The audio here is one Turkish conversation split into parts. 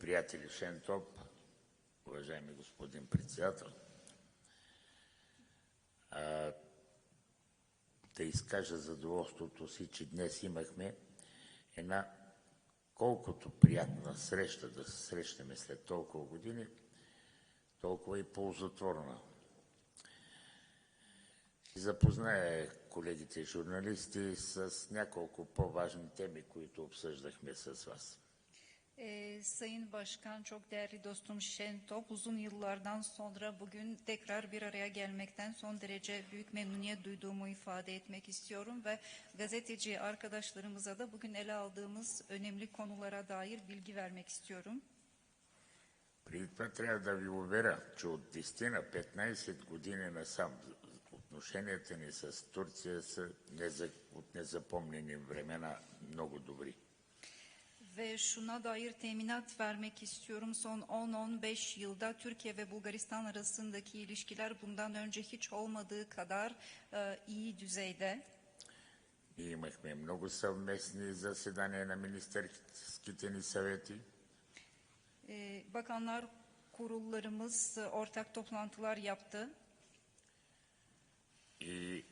приятели Шентоп, уважаеми господин председател, а, да изкажа задоволството си, че днес имахме една колкото приятна среща да се срещаме след толкова години, толкова и ползотворна. Запозная колегите журналисти с няколко по-важни теми, които обсъждахме с вас. Ee, Sayın Başkan, çok değerli dostum Şentop, uzun yıllardan sonra bugün tekrar bir araya gelmekten son derece büyük memnuniyet duyduğumu ifade etmek istiyorum ve gazeteci arkadaşlarımıza da bugün ele aldığımız önemli konulara dair bilgi vermek istiyorum. Преди това трябва да ви уверя, че от 10 на 15 години насам отношенията ни с Турция са от незапомнени времена много добри. Ve şuna dair teminat vermek istiyorum. Son 10-15 yılda Türkiye ve Bulgaristan arasındaki ilişkiler bundan önce hiç olmadığı kadar e, iyi düzeyde. Ние имахме много съвместни заседания на министерските ни съвети. E, bakanlar kurullarımız e, ortak toplantılar yaptı. И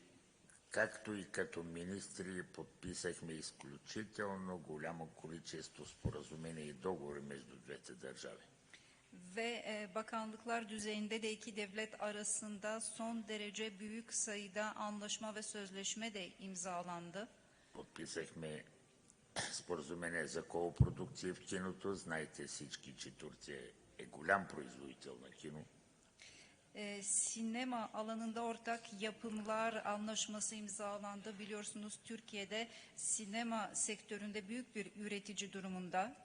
както и като министри подписахме изключително голямо количество споразумения и договори между двете държави. Ve e, bakanlıklar düzeyinde de iki devlet arasında son derece büyük sayıda anlaşma ve sözleşme de imzalandı. Подписахме споразумение за колопродукция в киното. Знаете всички, че Турция е голям производител на кино. E, sinema alanında ortak yapımlar anlaşması imzalandı. Biliyorsunuz Türkiye'de sinema sektöründe büyük bir üretici durumunda.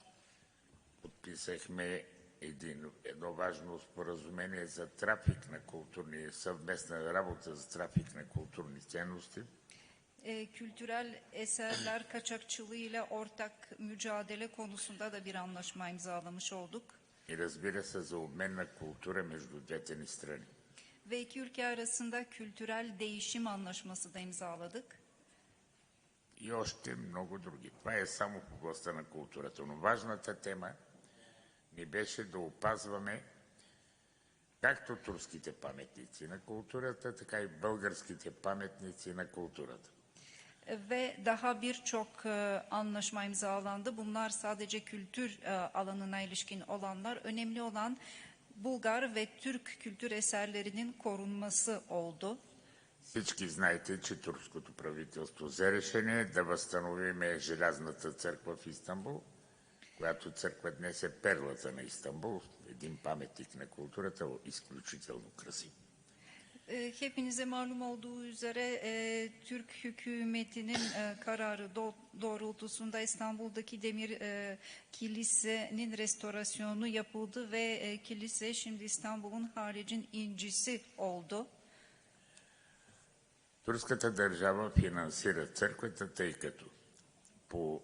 Подписахме един, едно важно споразумение за трафик на културни, съвместна работа за трафик на културни ценности. E, kültürel eserler kaçakçılığıyla ortak mücadele konusunda da bir anlaşma imzalamış olduk. И разбира се, за обмен на култура между двете ни страни. Ve iki ülke arasında kültürel değişim anlaşması da imzaladık. И още много други. Това е само в областта на културата. Но важната тема ни беше да опазваме както турските паметници на културата, така и българските паметници на културата. Ve daha birçok e, anlaşma imzalandı. Bunlar sadece kültür e, alanına ilişkin olanlar. Önemli olan Bulgar ve Türk kültür eserlerinin korunması oldu. Всички знаете, че турското правителство взе решение да възстановиме Желязната църква в Истанбул, която църква днес е перлата на Истанбул, един паметник на културата, изключително красив. E, Hepinize malum olduğu üzere e, Türk hükümetinin e, kararı do- doğrultusunda İstanbul'daki demir e, kilisenin restorasyonu yapıldı ve e, kilise şimdi İstanbul'un haricin incisi oldu. Турската държава финансира църквата, тъй като по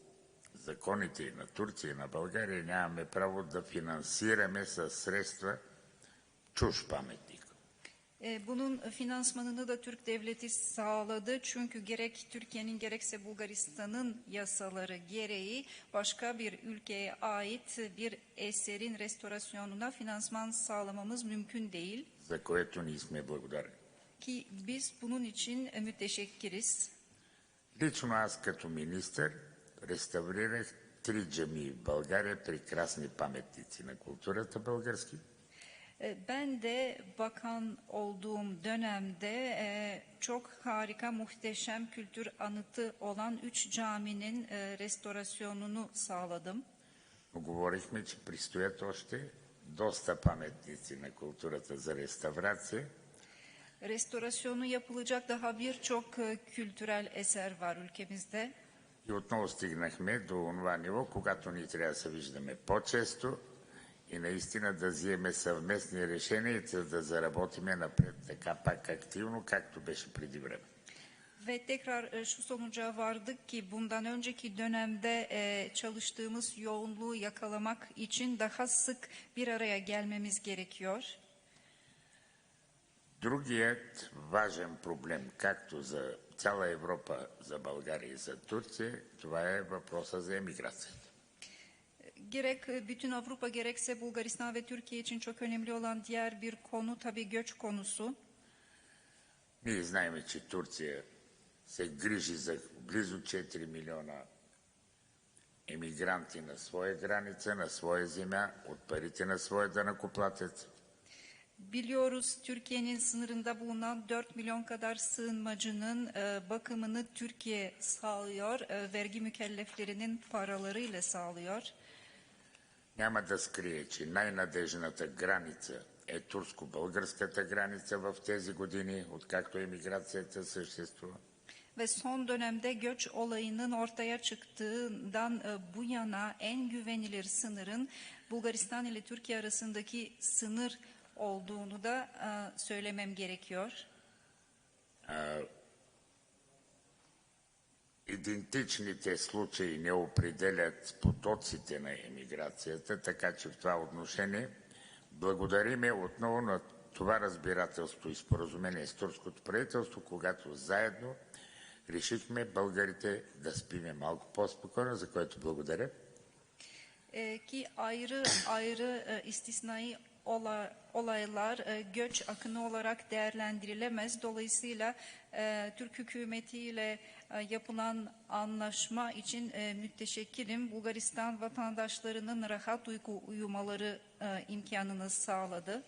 законите и на Турция и на България нямаме право да финансираме със средства чуж паметник. E, Bunun finansmanını da Türk devleti sağladı. Çünkü gerek Türkiye'nin gerekse Bulgaristan'ın yasaları gereği başka bir ülkeye ait bir eserin restorasyonuna finansman sağlamamız mümkün değil. за което ние сме благодарни. Ki biz bunun için e, müteşekkiriz. Лично аз като министър реставрирах три джами в България, прекрасни паметници на културата български. E, Ben de bakan olduğum dönemde e, çok harika, muhteşem kültür anıtı olan üç caminin e, restorasyonunu sağladım. Но говорихме, че предстоят още доста паметници на културата за реставрация. Restorasyonu yapılacak daha birçok e, kültürel eser var ülkemizde. И отново стигнахме до това ниво, когато ни трябва да се виждаме по-често и наистина да вземем съвместни решения, за да заработиме напред така пак активно, както беше преди време. Ve tekrar e, şu sonuca vardık ki bundan önceki dönemde e, çalıştığımız yoğunluğu yakalamak için daha sık bir araya gelmemiz gerekiyor. Другият важен проблем, както за цяла Европа, за България и за Турция, това е въпроса за емиграцията. Gerek e, bütün Avrupa gerekse Bulgaristan ve Türkiye için çok önemli olan diğer bir konu tabii göç konusu. Ние знаем, че Турция се грижи за близо 4 милиона емигранти на своя граница, на своя земя, от парите на своя данакоплатец. Biliyoruz Türkiye'nin sınırında bulunan 4 milyon kadar sığınmacının e, bakımını Türkiye sağlıyor, e, vergi mükelleflerinin paralarıyla sağlıyor. Няма да скрие, че най-надежната граница е турско-българската граница в тези години, откакто емиграцията съществува. Ve son dönemde göç olayının ortaya çıktığından e, bu yana en güvenilir sınırın Bulgaristan ile Türkiye arasındaki sınır olduğunu da e, söylemem gerekiyor. Идентичните случаи не определят потоците на емиграцията, така че в това отношение благодариме отново на това разбирателство и споразумение с турското правителство, когато заедно решихме българите да спиме малко по-спокойно, за което благодаря. E, ki ayrı ayrı e, istisnai ola- olaylar e, göç akını olarak değerlendirilemez. Dolayısıyla e, Türk hükümetiyle e, yapılan anlaşma için e, mütteşekkirim. Bulgaristan vatandaşlarının rahat uyku uyumaları e, imkanını sağladı.